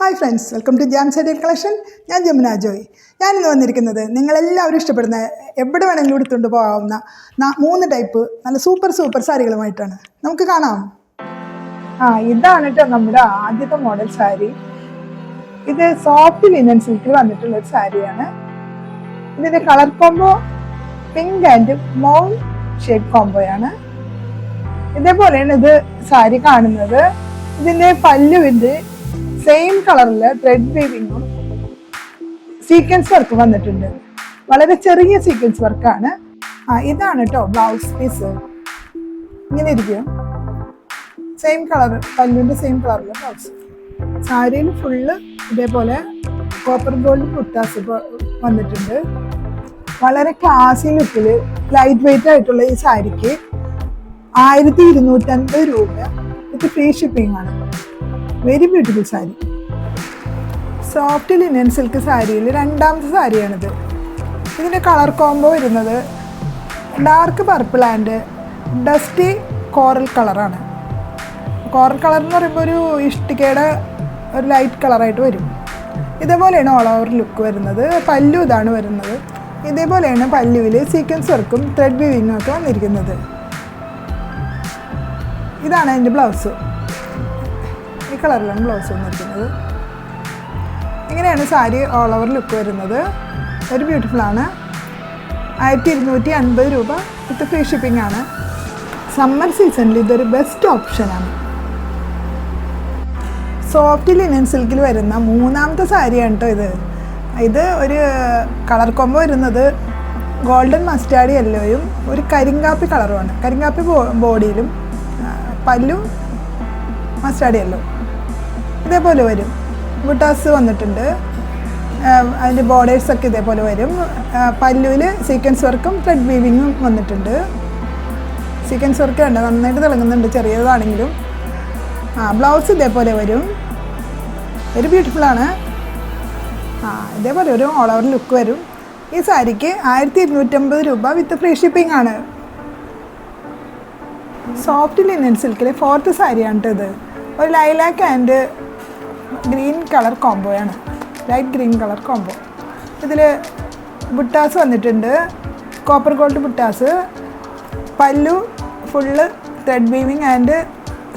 Hi friends welcome to Jam സൈഡിൽ collection ഞാൻ ജമുന ജോയ്. ഞാനിന്ന് വന്നിരിക്കുന്നത് നിങ്ങളെല്ലാവരും ഇഷ്ടപ്പെടുന്ന എവിടെ വേണമെങ്കിലും എടുത്തുകൊണ്ട് പോകാവുന്ന മൂന്ന് ടൈപ്പ് നല്ല സൂപ്പർ സൂപ്പർ സാരികളുമായിട്ടാണ്. നമുക്ക് കാണാം. ആ ഇതാണ് കേട്ടോ നമ്മുടെ ആദ്യത്തെ മോഡൽ സാരി. ഇത് സോഫ്റ്റ് ലിനൻ സിൽക്കിൽ വന്നിട്ടുള്ള ഒരു സാരിയാണ്. ഇതിന്റെ കളർ കോംബോ പിങ്ക് ആൻഡ് മൗൺ ഷേപ്പ് കോംബോയാണ് ഇതേപോലെയാണ് ഇത് സാരി കാണുന്നത്. ഇതിന്റെ പല്ലുവിന്റെ സെയിം കളറിൽ ത്രെഡ് വീവിങ്ങും സീക്വൻസ് വർക്ക് വന്നിട്ടുണ്ട്. വളരെ ചെറിയ സീക്വൻസ് വർക്കാണ് ആ ഇതാണ് കേട്ടോ ബ്ലൗസ് പീസ് ഇങ്ങനെ ഇരിക്കും. സെയിം കളർ പല്ലുവിന്റെ സെയിം കളറിൽ ബ്ലൗസ് സാരിയിൽ ഫുള്ള് ഇതേപോലെ കോപ്പർ ഗോൾഡ് കുട്ടാസ് വന്നിട്ടുണ്ട്. വളരെ ക്ലാസി ലുക്കിൽ ലൈറ്റ് വെയിറ്റ് ആയിട്ടുള്ള ഈ സാരിക്ക് ആയിരത്തി ഇരുന്നൂറ്റൻപത് രൂപ. ഇത് ഫ്രീ ഷിപ്പിംഗ് ആണ്. Very beautiful sari soft linen silk സാരിയിൽ രണ്ടാമത്തെ സാരിയാണിത്. ഇതിന്റെ കളർ കോംബോ വരുന്നത് dark purple and dusty coral കളറാണ് കോറൽ കളർ എന്ന് പറയുമ്പോൾ ഒരു ഇഷ്ടികയുടെ ഒരു ലൈറ്റ് കളറായിട്ട് വരും. ഇതേപോലെയാണ് ഓൾ ഓവർ ലുക്ക് വരുന്നത്. പല്ലു ഇതാണ് വരുന്നത്. ഇതേപോലെയാണ് പല്ലുവിൽ സീക്വൻസ് വർക്കും ത്രെഡ് വീവിങ്ങും ഒക്കെ വന്നിരിക്കുന്നത്. ഇതാണ് അതിന്റെ ബ്ലൗസ് കളറിലാണ് ബ്ലൗസ് വന്നിരിക്കുന്നത്. ഇങ്ങനെയാണ് സാരി ഓൾ ഓവർ ലുക്ക് വരുന്നത്. ഒരു ബ്യൂട്ടിഫുൾ ആണ്. ആയിരത്തി ഇരുന്നൂറ്റി അൻപത് രൂപ. വിത്ത് ഫ്രീ ഷിപ്പിംഗ് ആണ്. സമ്മർ സീസണിൽ ഇതൊരു ബെസ്റ്റ് ഓപ്ഷനാണ് സോഫ്റ്റ് ലിനൻ സിൽക്കിൽ വരുന്ന മൂന്നാമത്തെ സാരിയാണ് കേട്ടോ ഇത്. ഇത് ഒരു കളർ കൊമ്പ് വരുന്നത് ഗോൾഡൻ മസ്റ്റാർഡ് യെല്ലോയും ഒരു കരിങ്കാപ്പി കളറുമാണ് കരിങ്കാപ്പി ബോഡിയിലും പല്ലും മസ്റ്റാർഡ് യെല്ലോ ഇതേപോലെ വരും. ബുട്ടാസ് വന്നിട്ടുണ്ട്. അതിന്റെ ബോർഡേഴ്സൊക്കെ ഇതേപോലെ വരും. പല്ലുവിൽ സീക്വൻസ് വർക്കും ത്രെഡ് വീവിങ്ങും വന്നിട്ടുണ്ട്. സീക്വൻസ് വർക്ക് ഉണ്ട് നന്നായിട്ട് തിളങ്ങുന്നുണ്ട്. ചെറിയതാണെങ്കിലും. ആ ബ്ലൗസ് ഇതേപോലെ വരും. ഒരു ബ്യൂട്ടിഫുള്ളാണ് ആ ഇതേപോലെ ഒരു ഓൾ ഓവർ ലുക്ക് വരും. ഈ സാരിക്ക് ആയിരത്തി ഇരുന്നൂറ്റമ്പത് രൂപ വിത്ത് ഫ്രീ ഷിപ്പിംഗ് ആണ്. സോഫ്റ്റ് ലിനൻ സിൽക്കിലെ ഫോർത്ത് സാരിയാണ് ഇത്. ഒരു ലൈലാക്ക് ആൻഡ് ഗ്രീൻ കളർ കോംബോയാണ് ലൈറ്റ് ഗ്രീൻ കളർ കോംബോ ഇതിൽ ബുട്ടാസ് വന്നിട്ടുണ്ട്. Copper gold buttas. Pallu full thread weaving and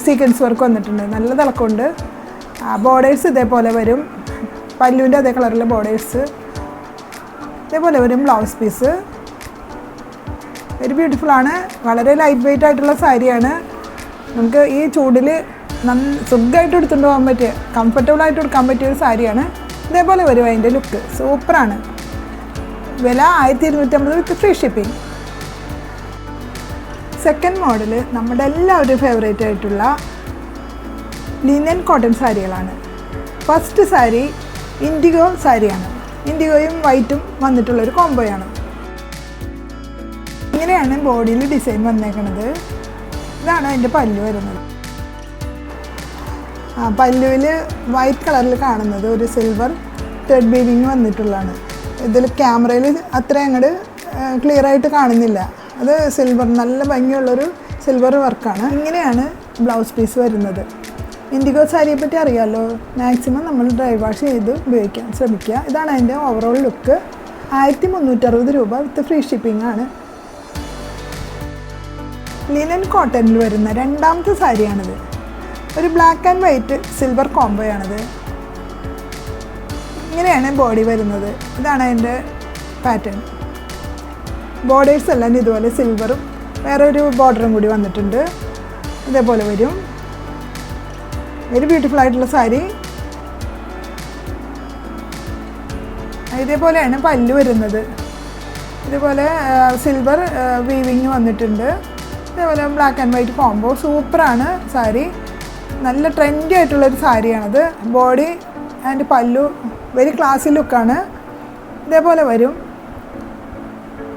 sequence work വന്നിട്ടുണ്ട്. നല്ല തിളക്കമുണ്ട്. ബോർഡേഴ്സ് ഇതേപോലെ വരും. പല്ലുവിന്റെ അതേ കളറിലെ ബോർഡേഴ്സ് ഇതേപോലെ വരും ബ്ലൗസ് പീസ് വെരി ബ്യൂട്ടിഫുൾ ആണ്. വളരെ ലൈറ്റ് വെയിറ്റ് ആയിട്ടുള്ള സാരിയാണ്. നമുക്ക് ഈ ചൂടിൽ സുഖമായിട്ട് എടുത്തുകൊണ്ട് പോകാൻ പറ്റിയ കംഫർട്ടബിൾ ആയിട്ട് എടുക്കാൻ പറ്റിയ ഒരു സാരിയാണ് ഇതേപോലെ വരും അതിന്റെ ലുക്ക് സൂപ്പറാണ്. വില ആയിരത്തി ഇരുന്നൂറ്റമ്പത് with free shipping second model നമ്മുടെ എല്ലാവരും ഫേവറേറ്റ് ആയിട്ടുള്ള ലിനൻ കോട്ടൺ സാരികളാണ്. ഫസ്റ്റ് സാരി ഇൻഡിഗോ സാരിയാണ്. ഇൻഡിഗോയും വൈറ്റും വന്നിട്ടുള്ളൊരു കോംബോയാണ് ഇങ്ങനെയാണ് ബോഡിയിൽ ഡിസൈൻ വന്നേക്കുന്നത് ഇതാണ് അതിന്റെ പല്ല് വരുന്നത്. പല്ലുവിൽ വൈറ്റ് കളറിൽ കാണുന്നത് ഒരു സിൽവർ ത്രെഡ് ബീവിങ് വന്നിട്ടുള്ളതാണ്. ഇതിൽ ക്യാമറയിൽ അത്ര അങ്ങോട്ട് ക്ലിയർ ആയിട്ട് കാണുന്നില്ല. അത് സിൽവർ നല്ല ഭംഗിയുള്ളൊരു സിൽവർ വർക്കാണ് ഇങ്ങനെയാണ് ബ്ലൗസ് പീസ് വരുന്നത്. ഇൻഡിഗോ സാരിയെ പറ്റി അറിയാമല്ലോ മാക്സിമം നമ്മൾ ഡ്രൈ വാഷ് ചെയ്ത് ഉപയോഗിക്കാൻ ശ്രമിക്കുക. ഇതാണ് അതിന്റെ ഓവറോൾ ലുക്ക് ആയിരത്തി മുന്നൂറ്ററുപത് രൂപ വിത്ത് ഫ്രീ ഷിപ്പിംഗ് ആണ്. ലിനൻ കോട്ടണിൽ വരുന്ന രണ്ടാമത്തെ സാരിയാണിത് ഒരു ബ്ലാക്ക് ആൻഡ് വൈറ്റ് സിൽവർ കോംബോയാണിത് ഇങ്ങനെയാണ് ബോഡി വരുന്നത്. ഇതാണ് അതിന്റെ പാറ്റേൺ ബോർഡേഴ്സ് എല്ലാം ഇതുപോലെ സിൽവറും വേറെ ഒരു ബോർഡറും കൂടി വന്നിട്ടുണ്ട്. ഇതേപോലെ വരും. വെരി ബ്യൂട്ടിഫുൾ ആയിട്ടുള്ള സാരി ഇതേപോലെയാണ് പല്ല് വരുന്നത്. ഇതുപോലെ സിൽവർ വീവിങ് വന്നിട്ടുണ്ട്. ഇതേപോലെ ബ്ലാക്ക് ആൻഡ് വൈറ്റ് കോംബോ സൂപ്പറാണ് സാരി നല്ല ട്രെൻഡി ആയിട്ടുള്ള ആയിട്ടുള്ളൊരു സാരിയാണത്. Body and pallu very classy ലുക്കാണ് ഇതേപോലെ വരും.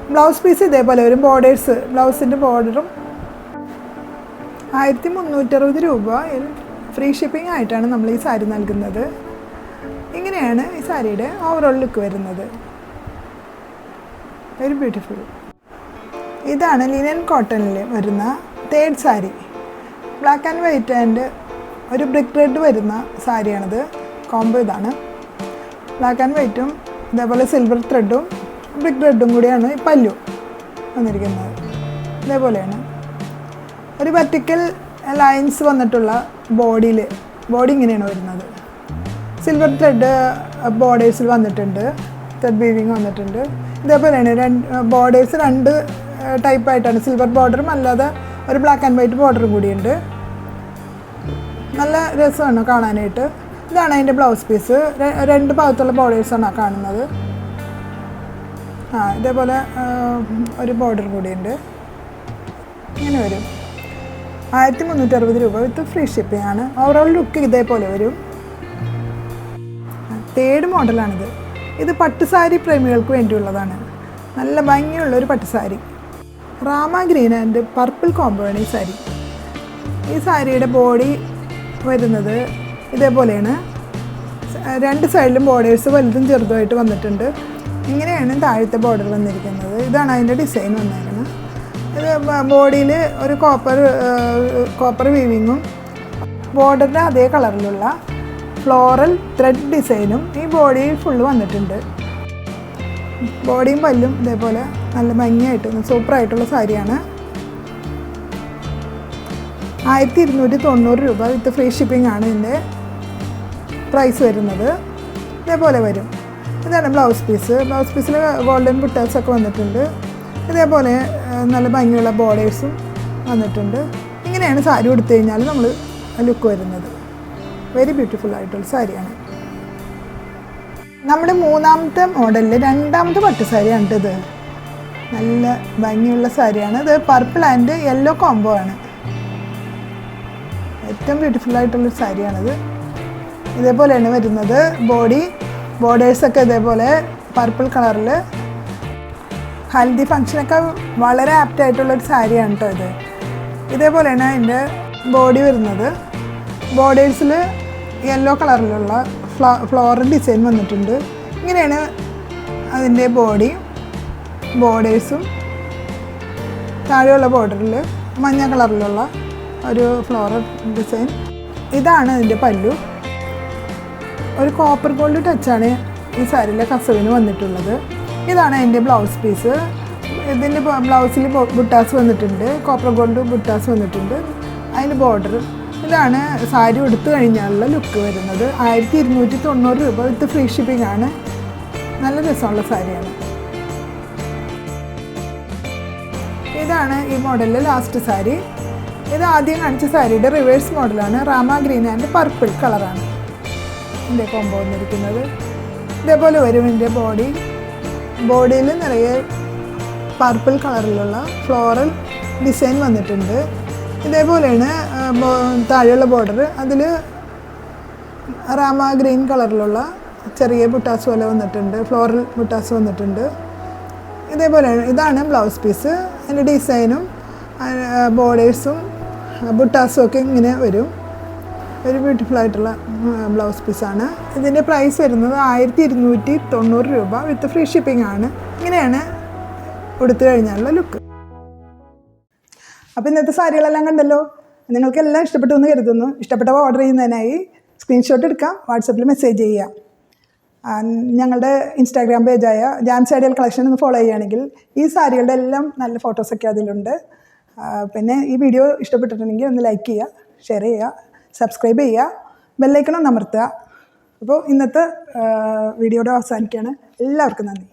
ബ്ലൗസ് പീസ് ഇതേപോലെ വരും. ബോർഡേഴ്സ് ബ്ലൗസിന്റെ ബോർഡറും ആയിരത്തി മുന്നൂറ്ററുപത് രൂപ. ഫ്രീ ഷിപ്പിംഗ് ആയിട്ടാണ് നമ്മൾ ഈ സാരി നൽകുന്നത്. ഇങ്ങനെയാണ് ഈ സാരിയുടെ ഓവറോൾ ലുക്ക് വരുന്നത്. വെരി ബ്യൂട്ടിഫുൾ ഇതാണ് ലിനൻ കോട്ടണിൽ വരുന്ന third sari. Black and white and ഒരു ബ്രിക്ക് റെഡ് വരുന്ന സാരിയാണിത്. കോംബോ ഇതാണ്. ബ്ലാക്ക് ആൻഡ് വൈറ്റും ഇതേപോലെ സിൽവർ ത്രെഡും ബ്രിക്ക് റെഡും കൂടിയാണ് ഈ പല്ലു വന്നിരിക്കുന്നത്. ഇതേപോലെയാണ്. ഒരു വെർട്ടിക്കൽ ലൈൻസ് വന്നിട്ടുള്ള ബോഡിയിൽ ബോഡി ഇങ്ങനെയാണ് വരുന്നത്. സിൽവർ ത്രെഡ് ബോർഡേഴ്സിൽ വന്നിട്ടുണ്ട്. ത്രെഡ് വീവിങ് വന്നിട്ടുണ്ട്. ഇതേപോലെയാണ് രണ്ട് ബോർഡേഴ്സ് രണ്ട് ടൈപ്പായിട്ടാണ് സിൽവർ ബോർഡറും അല്ലാതെ ഒരു ബ്ലാക്ക് ആൻഡ് വൈറ്റ് ബോർഡറും കൂടിയുണ്ട്. നല്ല രസമാണ് കാണാനായിട്ട്. ഇതാണ് അതിന്റെ ബ്ലൗസ് പീസ് രണ്ട് ഭാഗത്തുള്ള ബോർഡേഴ്സാണ് കാണുന്നത്. ആ ഇതേപോലെ ഒരു ബോർഡർ കൂടി ഉണ്ട് ഇങ്ങനെ വരും. ആയിരത്തി മുന്നൂറ്റി അറുപത് രൂപ വിത്ത് ഫ്രീ ഷിപ്പിംഗ് ആണ്. ഓവറോൾ ലുക്ക് ഇതേപോലെ വരും. തേർഡ് മോഡലാണിത് ഇത് പട്ടുസാരി പ്രേമികൾക്ക് വേണ്ടിയുള്ളതാണ്. നല്ല ഭംഗിയുള്ള ഒരു പട്ടുസാരി റാമ ഗ്രീൻ ആൻഡ് പർപ്പിൾ കോമ്പോണി സാരി. ഈ സാരിയുടെ ബോഡി വരുന്നത് ഇതേപോലെയാണ്. രണ്ട് സൈഡിലും ബോർഡേഴ്സ് വലുതും ചെറുതുമായിട്ട് വന്നിട്ടുണ്ട്. ഇങ്ങനെയാണ് താഴത്തെ ബോർഡർ വന്നിരിക്കുന്നത്. ഇതാണ് അതിന്റെ ഡിസൈൻ വന്നിരിക്കുന്നത് ഇത് ബോഡിയിൽ ഒരു കോപ്പർ കോപ്പർ വീവിങ്ങും ബോർഡറിന്റെ അതേ കളറിലുള്ള ഫ്ലോറൽ ത്രെഡ് ഡിസൈനും ഈ ബോഡി ഫുള്ള് വന്നിട്ടുണ്ട്. ബോഡിയും പല്ലും ഇതേപോലെ നല്ല ഭംഗിയായിട്ട് സൂപ്പറായിട്ടുള്ള സാരിയാണ്. ആയിരത്തി ഇരുന്നൂറ്റി തൊണ്ണൂറ് രൂപ വിത്ത് ഫ്രീ ഷിപ്പിംഗ് ആണ് ഇതിന്റെ പ്രൈസ് വരുന്നത്. ഇതേപോലെ വരും. ഇതാണ് ബ്ലൗസ് പീസ് ബ്ലൗസ് പീസിൽ ഗോൾഡൻ ബുട്ടേഴ്സൊക്കെ വന്നിട്ടുണ്ട്. ഇതേപോലെ നല്ല ഭംഗിയുള്ള ബോർഡേഴ്സും വന്നിട്ടുണ്ട്. ഇങ്ങനെയാണ് സാരി കൊടുത്തു കഴിഞ്ഞാൽ നമ്മൾ ലുക്ക് വരുന്നത്. വെരി ബ്യൂട്ടിഫുൾ ആയിട്ടുള്ള സാരിയാണ്. നമ്മുടെ മൂന്നാമത്തെ മോഡലിൽ രണ്ടാമത്തെ പട്ട് സാരിയാണ് ഇത്. നല്ല ഭംഗിയുള്ള സാരിയാണ്. ഇത് പർപ്പിൾ ആൻഡ് യെല്ലോ കോംബോ ആണ്. ഏറ്റവും ബ്യൂട്ടിഫുൾ ആയിട്ടുള്ളൊരു സാരിയാണിത്. ഇതേപോലെയാണ് വരുന്നത്. ബോഡി ബോർഡേഴ്സൊക്കെ ഇതേപോലെ പർപ്പിൾ കളറിൽ ഹൽദി ഫങ്ഷനൊക്കെ വളരെ ആപ്റ്റ് ആയിട്ടുള്ളൊരു സാരിയാണ് കേട്ടോ ഇത്. ഇതേപോലെയാണ് അതിന്റെ ബോഡി വരുന്നത്. ബോർഡേഴ്സിൽ യെല്ലോ കളറിലുള്ള ഫ്ലോ ഫ്ലോറൽ ഡിസൈൻ വന്നിട്ടുണ്ട്. ഇങ്ങനെയാണ് അതിന്റെ ബോഡി ബോർഡേഴ്സും താഴെയുള്ള ബോർഡറിൽ മഞ്ഞ കളറിലുള്ള ഒരു ഫ്ലോറൽ ഡിസൈൻ ഇതാണ് അതിന്റെ പല്ലു. ഒരു കോപ്പർ ഗോൾഡ് ടച്ചാണ് ഈ സാരിയിലെ കസവിന് വന്നിട്ടുള്ളത്. ഇതാണ് അതിന്റെ ബ്ലൗസ് പീസ് ഇതിന്റെ ബ്ലൗസിൽ ബുട്ടാസ് വന്നിട്ടുണ്ട്. കോപ്പർ ഗോൾഡ് ബുട്ടാസ് വന്നിട്ടുണ്ട്. അതിന് ബോർഡർ ഇതാണ് സാരി ഉടുത്തു കഴിഞ്ഞാലുള്ള ലുക്ക് വരുന്നത്. ആയിരത്തി ഇരുന്നൂറ്റി തൊണ്ണൂറ് രൂപ വിത്ത് ഫ്രീ ഷിപ്പിംഗ് ആണ്. നല്ല രസമുള്ള സാരിയാണ്. ഇതാണ് ഈ മോഡലിലെ ലാസ്റ്റ് സാരി. ഇത് ആദ്യം കാണിച്ച സാരിയുടെ റിവേഴ്സ് മോഡലാണ് റാമ ഗ്രീൻ ആൻഡ് പർപ്പിൾ കളറാണ് ഇതിന്റെ കോമ്പോ വന്നിരിക്കുന്നത്. ഇതേപോലെ വരും ഇതിന്റെ ബോഡി ബോഡിയിൽ നിറയെ പർപ്പിൾ കളറിലുള്ള ഫ്ലോറൽ ഡിസൈൻ വന്നിട്ടുണ്ട്. ഇതേപോലെയാണ് താഴെയുള്ള ബോർഡർ അതിൽ റാമ ഗ്രീൻ കളറിലുള്ള ചെറിയ ബുട്ടാസ് പോലെ വന്നിട്ടുണ്ട്. ഫ്ലോറൽ ബുട്ടാസ് വന്നിട്ടുണ്ട്. ഇതേപോലെയാണ് ഇതാണ് ബ്ലൗസ് പീസ് അതിന്റെ ഡിസൈനും ബോർഡേഴ്സും ബുട്ടാസും ഒക്കെ ഇങ്ങനെ വരും. ഒരു ബ്യൂട്ടിഫുൾ ആയിട്ടുള്ള ബ്ലൗസ് പീസാണ് ഇതിന്റെ പ്രൈസ് വരുന്നത് ആയിരത്തി ഇരുന്നൂറ്റി തൊണ്ണൂറ് രൂപ വിത്ത് ഫ്രീ ഷിപ്പിംഗ് ആണ്. ഇങ്ങനെയാണ് ഉടുത്തു കഴിഞ്ഞാലുള്ള ലുക്ക് അപ്പോൾ ഇന്നത്തെ സാരികളെല്ലാം കണ്ടല്ലോ? നിങ്ങൾക്ക് എല്ലാം ഇഷ്ടപ്പെട്ടു എന്ന് കരുതുന്നു. ഇഷ്ടപ്പെട്ടവ ഓർഡർ ചെയ്യുന്നതിനായി സ്ക്രീൻഷോട്ട് എടുക്കാം വാട്സപ്പിൽ മെസ്സേജ് ചെയ്യാം ഞങ്ങളുടെ ഇൻസ്റ്റാഗ്രാം പേജായ ജാം സാരിയൽ കളക്ഷൻ ഒന്ന് ഫോളോ ചെയ്യുകയാണെങ്കിൽ ഈ സാരികളുടെ എല്ലാം നല്ല ഫോട്ടോസൊക്കെ അതിലുണ്ട്. പിന്നെ ഈ വീഡിയോ ഇഷ്ടപ്പെട്ടിട്ടുണ്ടെങ്കിൽ ഒന്ന് ലൈക്ക് ചെയ്യുക ഷെയർ ചെയ്യുക സബ്സ്ക്രൈബ് ചെയ്യുക ബെല്ലൈക്കണം അമർത്തുക. അപ്പോൾ ഇന്നത്തെ വീഡിയോയുടെ അവസാനിക്കുകയാണ്. എല്ലാവർക്കും നന്ദി.